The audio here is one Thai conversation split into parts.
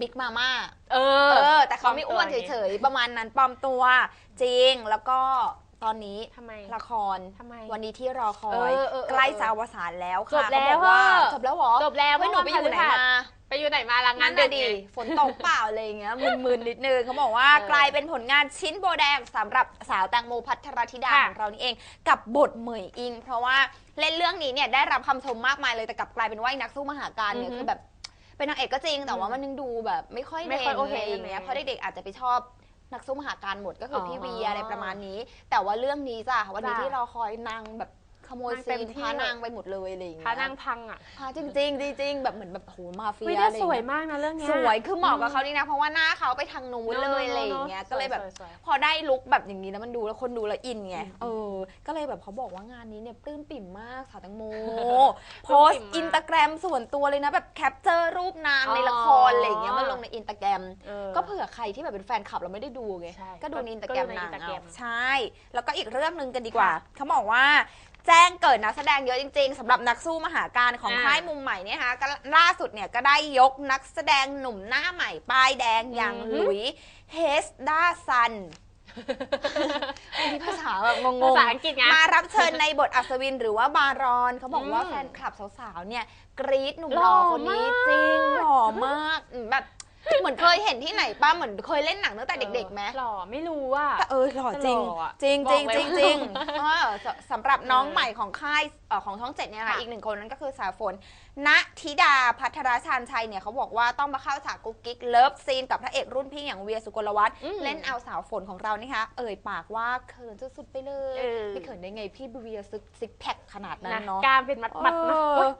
บิ๊กมาม่าเอเอออ แต่เขาไม่อ้วนปลอมตัวเฉยๆ ประมาณนั้นปลอมตัว จริงแล้วก็ตอนนี้ทำไมละครทำไมวันนี้ที่รอคอย เออเออเออใกล้จะอวสานแล้วค่ะจบแล้วเขาบอกว่าอะจบแล้วเหรอจบแล้วเฮ้ยหนูไปอยู่ไหนมาไปอยู่ไหนมาละงางานนดึดึกดีไงฝนตกเปล่าอะไรอย่างเงี้ยมึนๆนิดนึงเขาบอกว่าเออกลายเป็นผลงานชิ้นโบแดงสำหรับสาวแตงโมพัทรธิดาค่ะของเรานี่เองกับบทเหมยอิง เพราะว่าเล่นเรื่องนี้เนี่ยได้รับคำชมมากมายเลยแต่กลับกลายเป็นว่าไอ้นักสู้มหาการเนี่ยอือฮึคือแบบ เป็นนางเอกก็จริงแต่ว่ามันยังดูแบบไม่ค่อยไม่ค่อยด่นโอเคะไรอย่างเงี้ยใช่ไหมเพราะเด็กๆอาจจะไปชอบนักสู้มหาการหมดก็คือออพี่เวียอะไรประมาณนี้ แต่ว่าเรื่องนี้จ้ะวันนี้จ้ะ ที่เราคอยนางแบบข โมยนางเต็ซีมนที่พานางไปหมดเลยอะไรอย่างพาเงี้ยนางพังอะพาจริงๆจริงๆแบบเหมือนแบบโหมาเฟียไม่อะได้ไรอสย่างวยเงี้ยมากนะเรื่องเนี้ยสวยคือเหมาะกับเขานี่นะเพราะว่าหน้าเขาไปทางนู้นเลยอะไรอย่างเงี้ยก็เลยแบบสวๆพอได้ลุคแบบอย่างนี้แล้วมันดูแล้วคนดูแล้วอินไงเออ ก็เลยแบบเขาบอกว่างานนี้เนี่ยปลื้มปิ่มมากสาวแตงโมโพสต์อินตาแกรมส่วนตัวเลยนะแบบแคปเจอร์รูปนางในละครอะไรอย่างเงี้ยมันลงในอินตาแกรมเออก็เผื่อใครที่แบบเป็นแฟนคลับเราไม่ได้ดูไงใช่ก็ดูในอินตาก็แกรดูมในนาง Instagram เอาใช่ แล้วก็อีกเรื่องหนึ่งกันดีกว่าเขาบอกว่า แจ้งเกิดนักแสดงเยอะจริงๆสำหรับนักสู้มหาการของอ่าค่ายมุมใหม่เนี่ยนะคะก็ล่าสุดเนี่ยก็ได้ยกนักแสดงหนุ่มหน้าใหม่ป้ายแดงอย่างอือหฮึลุยเฮสดาซันอันนี้ภาษาแบบงภางษาอังกฤษไงๆมารับเชิญในบทอัศวินหรือว่าบารอนเขาบอกว่าอืมแฟนคลับสาวๆเนี่ยกรี๊ดหนุ่มหหล่ล่ออคนนี้มาก จริงหล่อมากอืมแบบ เหมือนเคยเห็นที่ไหนป้าเหมือนเคยเล่นหนังตั้งแต่เด็กๆไหมหล่อไม่รู้ว่าแต่เออหล่อจริงหล่ออะจริงบจอริกงเลยจริงว่าจริงเออสน้ำหรับน้องเออใหม่ของค่ายเอ่อของช่องเจ็ดเนี่ยนะคะค่ะ อีกหนึ่งคนนั้นก็คือสาวฝนณธิดาพัทรชานชัยเนี่ยเขาบอกว่าต้องมาเข้าฉากกุ๊กกิ๊กเลิฟซีนกับพระเอกรุ่นพี่อย่างเวียสุกลวัฒน์อืมเล่นเอาสาวฝนของเรานี่คะเอ่ยปากว่าเขินสุดๆไปเลยเออ ไม่เขินได้ไงพี่เวียซึกซิกแพคขนาดนั้นนะเนาะ กล้ามเป็นมัดมัดๆนะเออ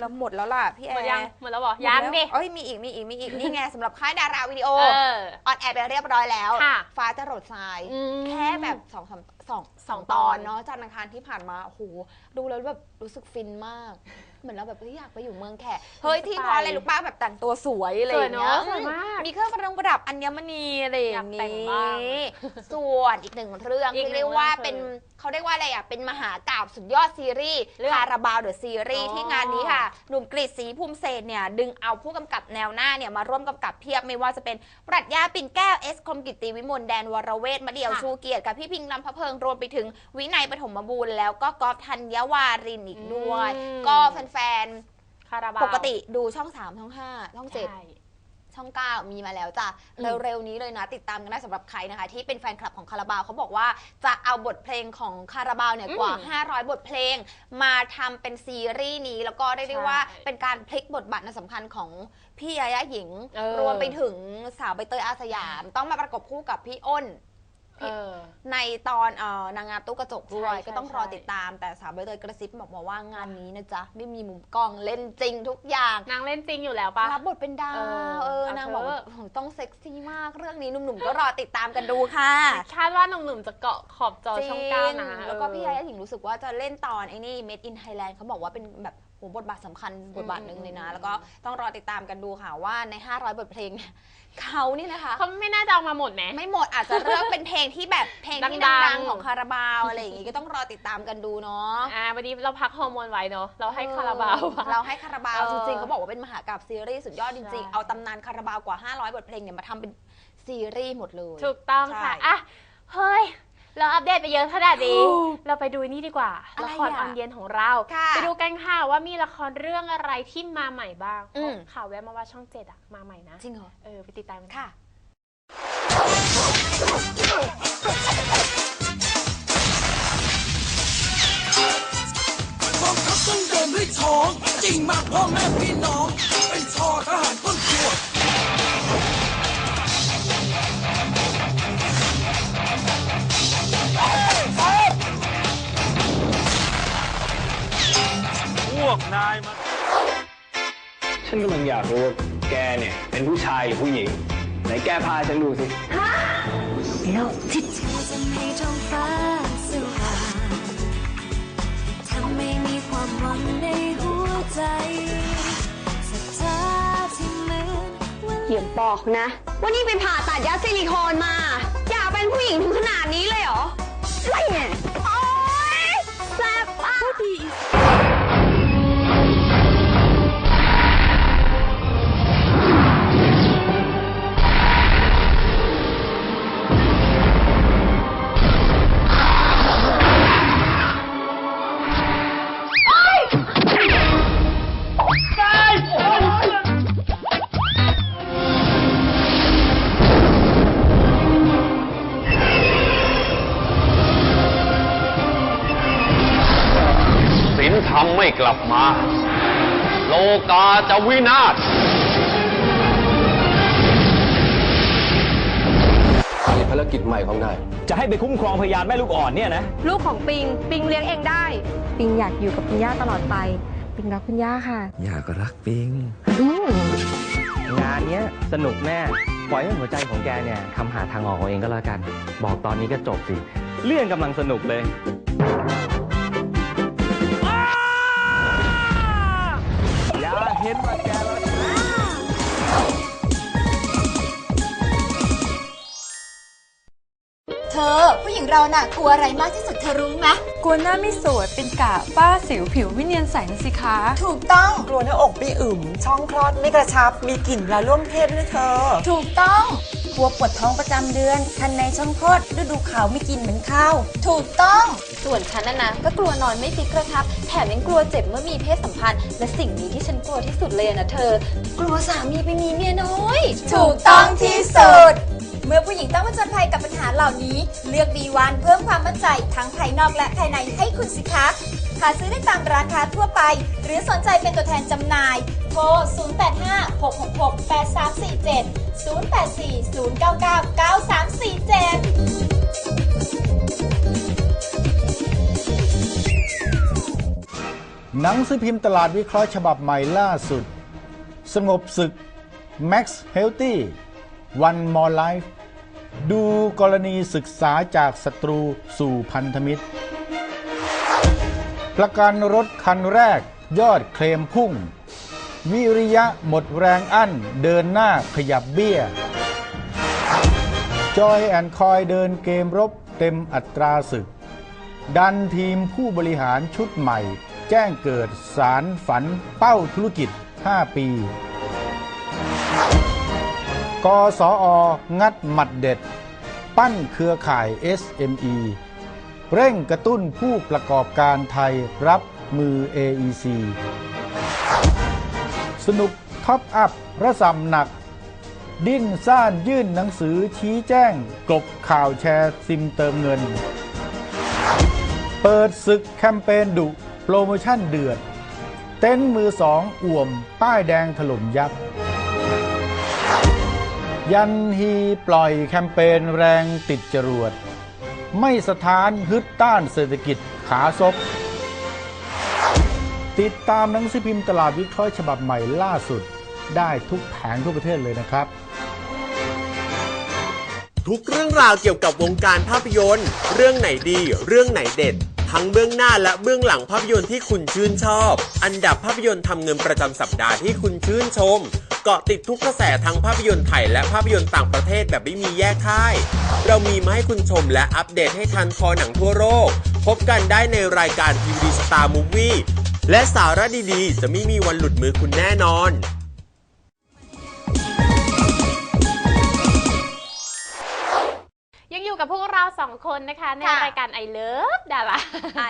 แล้วหมดแล้วล่ะพี่แอหมดร์ยังหมดแล้วบอกยังดิ เอ้ยมีอีกมีอีกมีอีกนี่ไงสำหรับค่ายดาราวิดีโอเออออนแอร์ไปเรียบร้อยแล้ว ค่ะ ฟ้าจะรดทราย อืม แค่แบบสองสามสองสองตอนตอนเนาะจันทร์อังคารที่ผ่านมาโอ้โหดูแล้วแบบรู้สึกฟินมาก เหมือนเราแบบเฮ้ยอยากไปอยู่เมืองแขกเฮ้ยที่เพราะอะไรรู้ป้าแบบแต่งตัวสวยอะไรอย่างเงี้ยสวยเนอะสวยมากมีเครื่องประดับประดับอัญมณีอะไรอย่างอยากแต่นี้งบ้าง ส่วนอีกหนึ่งเรื่องอีกที่หนึ่งเรียกว่าเรื่องคือเป็นเขาเรียกว่าอะไรอะเป็นมหากาบสุดยอดซีรีส์เรื่องคาราบาวเดอะซีรีส์อ๋อ ที่งานนี้ค่ะหนุ่มกฤษศรีภูมิเศษเนี่ยดึงเอาผู้กำกับแนวหน้าเนี่ยมาร่วมกำกับเพียบไม่ว่าจะเป็นปรัชญาปิ่นแก้วเอสคมกิตติวิมลแดนวรเวทมาเดี่ยวค่ะ ชูเกียรติกับพี่พิงลำพะเพิงรวมไปถึงวินัยปฐมบูรณ์แล้วก็กอล์ฟธัญวารินอีกด้วย อืม ก็แฟนคาราบาๆวปกติดูช่อง 3 ช่อง 5 ช่อง7ใช่ช่อง 9 มีมาแล้วจ้ะอืม เร็วๆนี้เลยนะติดตามกันได้สำหรับใครนะคะ ที่เป็นแฟนคลับของคาราบาวเขาบอกว่าจะเอาบทเพลงของคาราบาวเนี่ยกว่า 500 บทเพลง มาทำเป็นซีรีส์นี้ แล้วก็ได้ได้ว่าเป็นการพลิกบทบาทในสำคัญของพี่ยายาหญิง เออ รวมไปถึงสาวใบเตยอาสยาม ต้องมาประกบคู่กับพี่อ้น เออในตอนเอ่อนางงามตู้กระจกด้วย ใช่ใช่ก็ต้องรอใช่ ติดตามแต่สาวใบเตยกระซิบบอกมาว่างานนี้นะจ๊ะ ไม่มีมุมกล้องเล่นจริงทุกอย่าง นางเล่นจริงอยู่แล้วปะ รับบทเป็นดาว เออเออเอานางเถอะบอกว่าโอ้โหต้องเซ็กซี่มาก เรื่องนี้หนุ่มๆ ก็รอติดตามกันดูค่ะคาดว่าหนุ่มๆจะเกาะขอบจอช่องเก้านะจริงแล้วก็พี่ยายาหญิงรู้สึกว่าจะเล่นตอนไอ้นี่ Made in Thailand เขาบอกว่าเป็นแบบโหบทบาทสำคัญบทบาทหนึ่งเลยนะอืมแล้วก็ต้องรอติดตามกันดูค่ะว่าใน 500 บทเพลงเนี่ยเขานี่นะคะเขาไม่น่าจะเอามาหมดไหม ไม่หมดอาจจะเลือกเป็นเพลงที่แบบเพลงที่ดัดังงๆ ๆของคาราบาวอะไรอย่างงี้ก็ต้องรอติดตามกันดูเนาะอ่าวันนี้เราพักฮอร์โมนไว้เนาะเราให้คาราบาวเออเราให้คาราบาวเออจริงๆเขาบอกว่าเป็นมหากาบซีรีส์สุดยอดจริงใช่ๆเอาตำนานคาราบาวกว่า 500 บทเพลงเนี่ยมาทำเป็นซีรีส์หมดเลย ถูกต้องค่ะใช่ อะเฮ้ย เราอัปเดตไปเยอะขนาดนี้ถูกเราไปดูนี่ดีกว่าอะไรละครอะออนเย็นของเราค่ะไปดูกันค่ะว่ามีละครเรื่องอะไรที่มาใหม่บ้างอืมข่าวแวะมาว่าช่องเจ็ดอะมาใหม่นะ จริงเหรอ เออ ไปติดตามกันค่ะ กองทัพต้องเดินด้วยท้อง จริงมากพ่อแม่พี่น้อง เป็นชอทหารายมา ฉันกำลังอยากรู้ว่าแกเนี่ยเป็นผู้ชายหรือผู้หญิง ไหนแกพาฉันดูสิเธอจะให้ท้องฟ้าสว่างทำให้มีความหวังในหัวใจศรัทธาที่เหมือนวันอย่าบอกนะ ว่านี่ไปผ่าตัดยัดซิลิโคนมา อยากเป็นผู้หญิงถึงขนาดนี้เลยเหรออะไรเนี่ยโอ๊ย กาจะวินาศมีภารกิจใหม่ของนาย จะให้ไปคุ้มครองพยานแม่ลูกอ่อนเนี่ยนะ ลูกของปิง ปิงเลี้ยงเองได้ ปิงอยากอยู่กับคุณย่าตลอดไป ปิงรักคุณย่าค่ะอยากรักปิง งานเนี้ยสนุกแน่ ปล่อยให้หัวใจของแกเนี่ยทำหาทางออกเอาเองก็แล้วกัน บอกตอนนี้ก็จบสิ เรื่องกำลังสนุกเลยอย่ เราน่ะกลัวอะไรมากที่สุดเธอรู้ไหมกลัวหน้าไม่สวยเป็นกะฝ้าสิวผิวไม่เนียนใสนะสิคะ ถูกต้อง กลัวหน้าอกไม่อึมช่องคลอดไม่กระชับ มีกลิ่นเวลาร่วมเพศด้วยเธอ ถูกต้องกลัวปวดท้องประจำเดือน คันในช่องคลอดฤดูขาวไม่กินเหมือนข้าว ถูกต้อง ส่วนฉันน่ะนะก็กลัวนอนไม่ฟิกกระชับ แถมยังกลัวเจ็บเมื่อมีเพศสัมพันธ์ และสิ่งนี้ที่ฉันกลัวที่สุดเลยอะนะเธอ กลัวสามีไปมีเมียน้อย ถูกต้องที่สุด เมื่อผู้หญิงต้องผจญภัยกับปัญหาเหล่านี้ เลือกดีวันเพิ่มความมั่นใจทั้งภายนอกและภายในให้คุณสิคะหาซื้อได้ตามร้านค้าทั่วไป หรือสนใจเป็นตัวแทนจำหน่าย โทร 0856668347 0840999347 หนังสือพิมพ์ตลาดวิเคราะห์ฉบับใหม่ล่าสุด สงบศึก Max Healthy One More Life ดูกรณีศึกษาจากศัตรูสู่พันธมิตร ประกันรถคันแรกยอดเคลมพุ่ง วิริยะหมดแรงอั้นเดินหน้าขยับเบี้ย จอยแอนคอยเดินเกมรบเต็มอัตราศึก ดันทีมผู้บริหารชุดใหม่ แจ้งเกิดสารฝันเป้าธุรกิจ 5 ปี กสอ งัดหมัดเด็ด ปั้นเครือข่าย SME เร่งกระตุ้นผู้ประกอบการไทยรับมือ AEC สนุกท็อปอัพระสำหนัก ดิ้นซ่านยื่นหนังสือชี้แจ้ง กลบข่าวแชร์ซิมเติมเงิน เปิดศึกแคมเปญดุโปรโมชั่นเดือด เต็นท์มือสองอ่วม ป้ายแดงถล่มยับ ยันฮีปล่อยแคมเปญแรงติดจรวด ไม่สถานฮึดต้านเศรษฐกิจขาซบติดตามหนังสือพิมพ์ตลาดวิเคราะห์ฉบับใหม่ล่าสุด ได้ทุกแผงทั่วประเทศเลยนะครับ ทุกเรื่องราวเกี่ยวกับวงการภาพยนตร์ เรื่องไหนดี เรื่องไหนเด็ด ทั้งเบื้องหน้าและเบื้องหลังภาพยนตร์ที่คุณชื่นชอบ อันดับภาพยนตร์ทำเงินประจำสัปดาห์ที่คุณชื่นชม เกาะติดทุกกระแสทั้งภาพยนตร์ไทยและภาพยนตร์ต่างประเทศแบบไม่มีแยกค่าย เรามีมาให้คุณชมและอัปเดตให้ทันคอหนังทั่วโลก พบกันได้ในรายการทีวีสตาร์มูฟวี่และสาระดีๆ จะไม่มีวันหลุดมือคุณแน่นอน กับพวกเราสองคนนะคะ ในค่ะรายการ I Love ดารา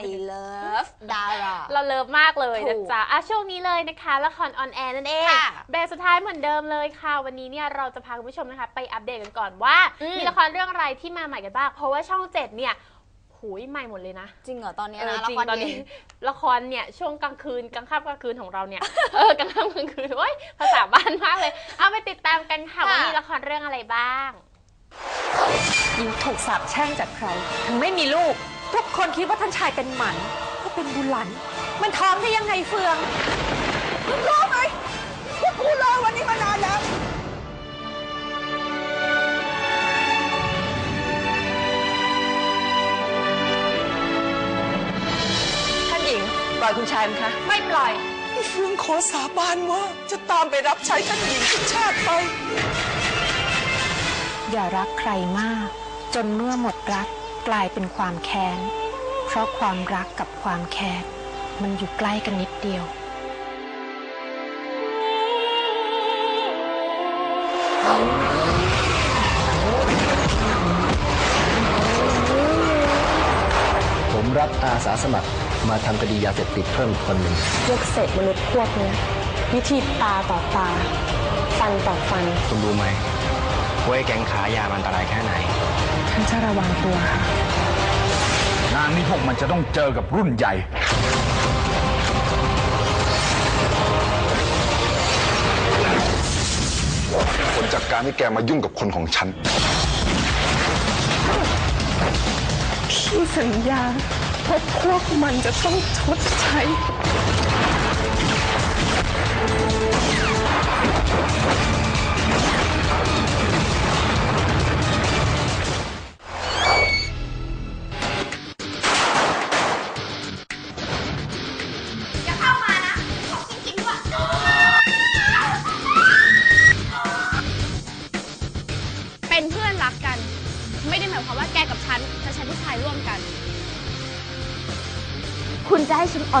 I love Dara เราเลิฟมากเลยถูนะกจ๊ะอะช่วงนี้เลยนะคะ ละครออนแอร์นั่นเองค่ะเบรกสุดท้ายเหมือนเดิมเลยค่ะ วันนี้เนี่ยเราจะพาคุณผู้ชมนะคะ ไปอัปเดตกันก่อนว่าอืมมีละครเรื่องอะไรที่มาใหม่กันบ้าง เพราะว่าช่องเจ็ดเนี่ยหูยใหม่หมดเลยนะ จริงเหรอ ตอนเนี้ยเออนะละจริงครตอนเย็นี้นละครเนี่ย ช่วงกลางคืนกลางค่ำกลางคืนของเราเนี่ยเออกลางค่ำกลางคืนโอ้ยภาษาบ้านมากเลย เอาไปติดตามกันค่ะค่ะว่ามีละครเรื่องอะไรบ้าง ยิงถูกสาบแช่งจากใคร ถึงไม่มีลูก ทุกคนคิดว่าท่านชายเป็นหมันก็เป็นบุหลัน มันท้องได้ยังไงเฟืองรู้ไหมพวกกูรอวันนี้มานานแล้ว ท่านหญิง ปล่อยคุณชายมั้ยคะ ไม่ปล่อย เฟืองขอสาบานว่าจะตามไปรับใช้ท่านหญิงทุกชาติไป อย่ารักใครมาก จนเมื่อหมดรักกลายเป็นความแค้น เพราะความรักกับความแค้น มันอยู่ใกล้กันนิดเดียวผมรับอาสาสมัครมาทำคดียาเสพติดเพิ่มอีกคนหนึ่งพวกเศษมนุษย์พวกเนี้ยวิธีตาต่อตา ฟันต่อฟันคุณรู้ไหม ว่ยแก๊งค้ายามันอันตรายแค่ไหน ฉันจะระวังตัวค่ะ งานนี้พวกมันจะต้องเจอกับรุ่นใหญ่ ผลจากการที่แกมายุ่งกับคนของฉัน พี่สัญญาว่าพวกมันจะต้องชดใช้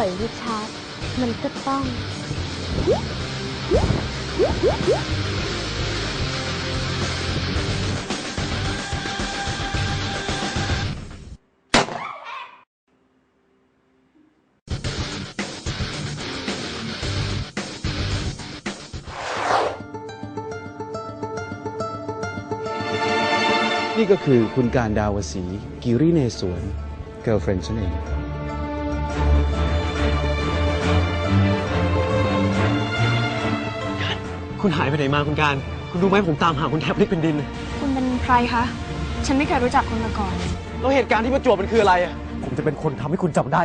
อ่อยริชาร์ดมันก็ต้อง นี่ก็คือคุณการดาวสีกิริเนสวนเกิร์ลเฟรนด์ฉันเอง คุณหายไปไหนมาคุณการ คุณรู้ไหมผมตามหาคุณแทบพลิกเป็นดิน คุณเป็นใครคะ ฉันไม่เคยรู้จักคุณมาก่อน แล้วเหตุการณ์ที่ประจวบมันคืออะไรอะผมจะเป็นคนทำให้คุณจำได้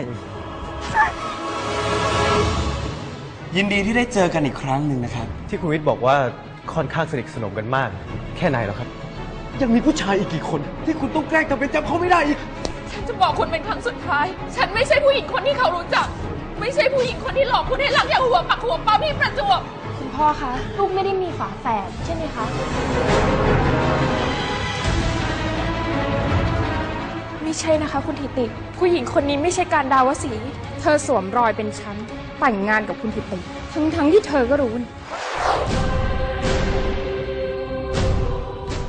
ยินดีที่ได้เจอกันอีกครั้งหนึ่งนะครับ ที่คุณวิทย์บอกว่าค่อนข้างสนิทสนมกันมาก แค่ไหนแล้วครับ ยังมีผู้ชายอีกกี่คน ที่คุณต้องแกล้งทำเป็นจำเขาไม่ได้อีก ฉันจะบอกคุณเป็นครั้งสุดท้าย ฉันไม่ใช่ผู้หญิงคนที่เขารู้จัก ไม่ใช่ผู้หญิงคนที่หลอกคุณให้รักอย่างหัวปักหัวปั๊มที่ประจวบคุณ พ่อคะ ลูกไม่ได้มีฝาแฝดใช่ไหมคะ ไม่ใช่นะคะ คุณทิติ ผู้หญิงคนนี้ไม่ใช่การดาวสี เธอสวมรอยเป็นฉัน แต่งงานกับคุณทิติ ทั้งทั้งๆที่เธอก็รู้นี่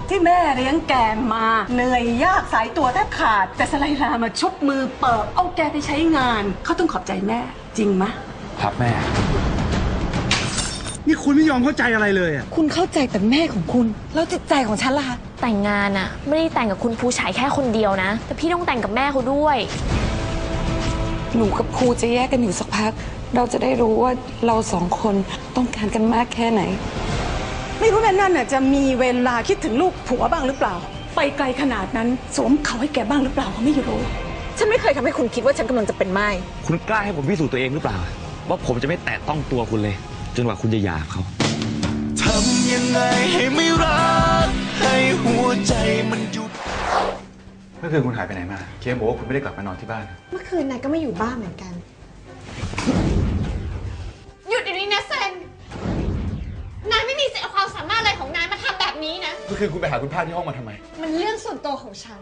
ที่แม่เลี้ยงแกมา เหนื่อยยากสายตัวแทบขาด แต่สไลลามาชุบมือเปิบเอาแกไปใช้งาน เขาต้องขอบใจแม่ จริงมะครับแม่นี่ คุณไม่ยอมเข้าใจอะไรเลยอะคุณเข้าใจแต่แม่ของคุณ แล้วจิตใจของฉันล่ะคะแต่งงานอะไม่ได้แต่งกับคุณภูฉายแค่คนเดียวนะ แต่พี่ต้องแต่งกับแม่เขาด้วย หนูกับภูจะแยกกันอยู่สักพัก เราจะได้รู้ว่าเราสองคนต้องการกันมากแค่ไหน ไม่รู้แม่นั่นน่ะจะมีเวลาคิดถึงลูกผัวบ้างหรือเปล่า ไปไกลขนาดนั้น สวมเขาให้แกบ้างหรือเปล่าก็ไม่รู้ ฉันไม่เคยทำให้คุณคิดว่าฉันกำลังจะเป็นไม้คุณกล้าให้ผมพิสูจน์ตัวเองหรือเปล่า ว่าผมจะไม่แตะต้องตัวคุณเลย จนกว่าคุณจะหย่าเขา ทำยังไงให้ไม่รัก ให้หัวใจมันหยุด เมื่อคืนคุณหายไปไหนมา เคียงบอกว่าคุณไม่ได้กลับมานอนที่บ้าน เมื่อคืนนายก็ไม่อยู่บ้านเหมือนกัน หยุดเดี๋ยวนี้นะเซน นายไม่มีสิทธิ์เอาความสามารถอะไรของนายมาทำแบบนี้นะ เมื่อคืนคุณไปหาคุณพาที่ห้องมาทำไม มันเรื่องส่วนตัวของฉัน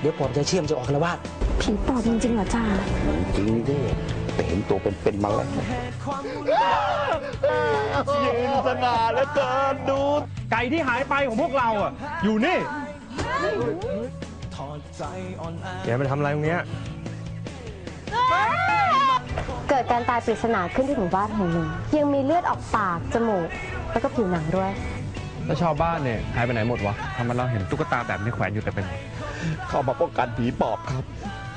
เถอะเดี๋ยวปอบจะเชื่อมจะออกคารวาสผีปอบจริงๆเหรอจ้าจริงดิแต่เห็นตัวเป็นๆมาแล้วยืนสง่าแล้วเกินดู ไก่ที่หายไปของพวกเราอะ อยู่นี่แกไปทำอะไรตรงเนี้ยเกิดการตายปริศนาขึ้นที่หมู่บ้านแห่งหนึ่ง ยังมีเลือดออกปาก จมูก แล้วก็ผิวหนังด้วย แล้วชาวบ้านเนี่ยหายไปไหนหมดวะทำไมเราเห็นตุ๊กตาแบบนี้แขวนอยู่แต่เป็น เข้ามาป้องกันผีปอบครับ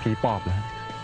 ผีปอบเหรอ